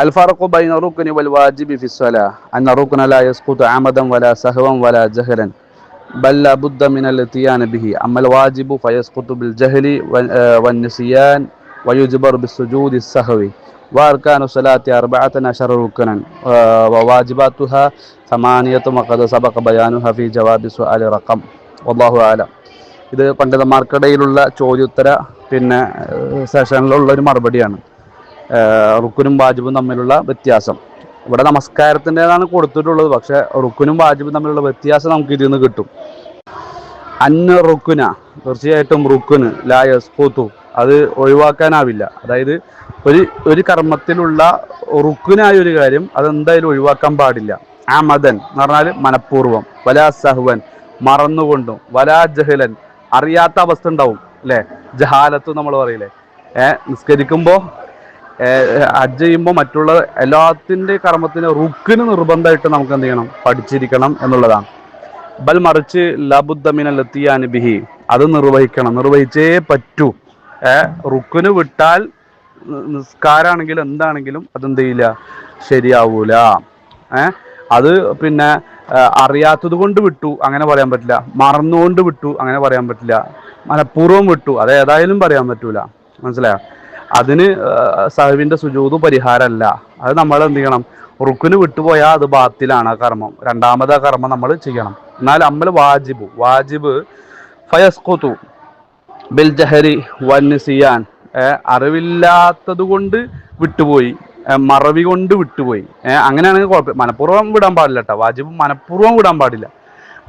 الفرق بين الركن والواجب في الصلاة أن الركن لا يسقط عمدا ولا سهوا ولا جهلا بل لا بد من الاتيان به أما الواجب فيسقط بالجهل والنسيان ويجبر بالسجود السهوي وأركان الصلاة أربعة عشر ركنا وواجباتها ثمانية وقد سبق بيانها في جواب سؤال رقم والله أعلم ഇത് പണ്ഡിതന്മാർക്കിടയിലുള്ള ചോദ്യോത്തര പിന്നെ സെഷനിലുള്ള ഒരു മറുപടിയാണ് റുക്കുനും വാജിബും തമ്മിലുള്ള വ്യത്യാസം. ഇവിടെ നമസ്കാരത്തിന്റെതാണ് കൊടുത്തിട്ടുള്ളത്. പക്ഷേ റുക്കുനും വാജിബും തമ്മിലുള്ള വ്യത്യാസം നമുക്ക് ഇതിൽ നിന്ന് കിട്ടും. അന്ന റുക്കുന തീർച്ചയായിട്ടും റുക്കുന് ലായസ് പൂത്തു അത് ഒഴിവാക്കാനാവില്ല. അതായത് ഒരു ഒരു കർമ്മത്തിലുള്ള റുക്കുനായ ഒരു കാര്യം അതെന്തായാലും ഒഴിവാക്കാൻ പാടില്ല. ആ മദൻ എന്ന് പറഞ്ഞാൽ മനഃപൂർവം. വലാ സഹുവൻ മറന്നുകൊണ്ടും. വലാ ജഹലൻ അറിയാത്ത അവസ്ഥ ഉണ്ടാവും അല്ലേ? ജഹാലത്ത് നമ്മൾ പറയില്ലേ? ഏഹ് നിസ്കരിക്കുമ്പോൾ ഹജ്ജ് ചെയ്യുമ്പോൾ മറ്റുള്ള എല്ലാത്തിന്റെ കർമ്മത്തിന് റുക്കിന് നിർബന്ധമായിട്ട് നമുക്ക് എന്ത് ചെയ്യണം? പഠിച്ചിരിക്കണം എന്നുള്ളതാണ്. ബൽ മറിച്ച് ലബുദ്ദമിനൽ ബിഹി. അത് നിർവഹിക്കണം. നിർവഹിച്ചേ പറ്റൂ. റുക്കിന് വിട്ടാൽ നിസ്കാരാണെങ്കിലും എന്താണെങ്കിലും അതെന്ത് ചെയ്യില്ല? ശരിയാവൂല. ഏ അത് പിന്നെ അറിയാത്തത് കൊണ്ട് വിട്ടു അങ്ങനെ പറയാൻ പറ്റില്ല. മറന്നുകൊണ്ട് വിട്ടു അങ്ങനെ പറയാൻ പറ്റില്ല. മനഃപൂർവം വിട്ടു. അത് ഏതായാലും പറയാൻ പറ്റൂല. മനസ്സിലായോ? അതിന് സഹവിന്റെ സുജൂത് പരിഹാരമല്ല. അത് നമ്മൾ എന്ത് ചെയ്യണം? റുക്കിന് വിട്ടുപോയാൽ അത് ബാത്തിലാണ് ആ കർമ്മം. രണ്ടാമത് ആ കർമ്മം നമ്മൾ ചെയ്യണം. എന്നാൽ അമ്മൽ വാജിബ്. വാജിബ് ഫയസ്കുത്തു ബിൽ ജഹരി വന്നിസിയാൻ അറിവില്ലാത്തത് കൊണ്ട് വിട്ടുപോയി. മറവി കൊണ്ട് വിട്ടുപോയി. അങ്ങനെയാണെങ്കിൽ കുഴപ്പം മനഃപൂർവം വിടാൻ പാടില്ല കേട്ടോ. വാജിബ് മനഃപൂർവം വിടാൻ പാടില്ല.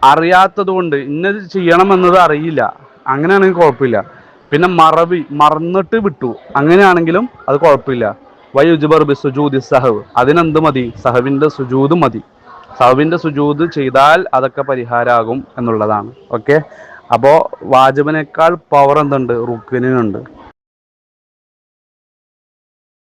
അറിയാത്തത് കൊണ്ട് ഇന്നത് ചെയ്യണമെന്നത് അറിയില്ല. അങ്ങനെയാണെങ്കിൽ കുഴപ്പമില്ല. പിന്നെ മറവി മറന്നിട്ട് വിട്ടു. അങ്ങനെയാണെങ്കിലും അത് കുഴപ്പമില്ല. വയുജുബർ ബി സുജൂദി സഹവ്. അതിനെന്ത് മതി? സഹവിന്റെ സുജൂത് മതി. സഹവിന്റെ സുജൂത് ചെയ്താൽ അതൊക്കെ പരിഹാരമാകും എന്നുള്ളതാണ്. ഓക്കെ? അപ്പോൾ വാജിബിനേക്കാൾ പവർ എന്തുണ്ട്? റുക്കിനുണ്ട്